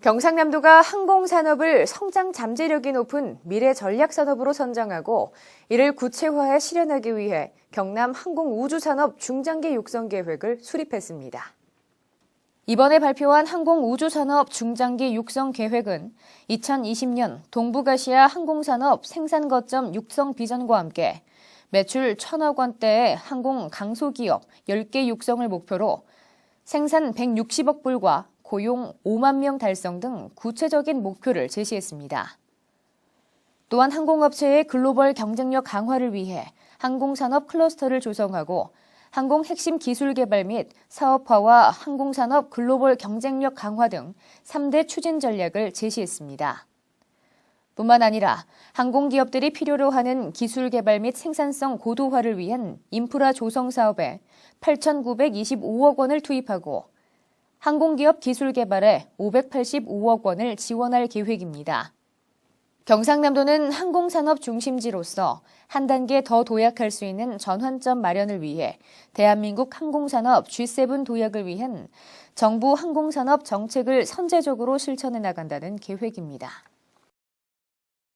경상남도가 항공산업을 성장 잠재력이 높은 미래 전략 산업으로 선정하고 이를 구체화해 실현하기 위해 경남 항공우주산업 중장기 육성 계획을 수립했습니다. 이번에 발표한 항공우주산업 중장기 육성 계획은 2020년 동북아시아 항공산업 생산 거점 육성 비전과 함께 매출 1천억 원대의 항공 강소기업 10개 육성을 목표로 생산 160억 불과 고용 5만 명 달성 등 구체적인 목표를 제시했습니다. 또한 항공업체의 글로벌 경쟁력 강화를 위해 항공산업 클러스터를 조성하고 항공 핵심 기술 개발 및 사업화와 항공산업 글로벌 경쟁력 강화 등 3대 추진 전략을 제시했습니다. 뿐만 아니라 항공기업들이 필요로 하는 기술 개발 및 생산성 고도화를 위한 인프라 조성 사업에 8,925억 원을 투입하고 항공기업 기술 개발에 585억 원을 지원할 계획입니다. 경상남도는 항공산업 중심지로서 한 단계 더 도약할 수 있는 전환점 마련을 위해 대한민국 항공산업 G7 도약을 위한 정부 항공산업 정책을 선제적으로 실천해 나간다는 계획입니다.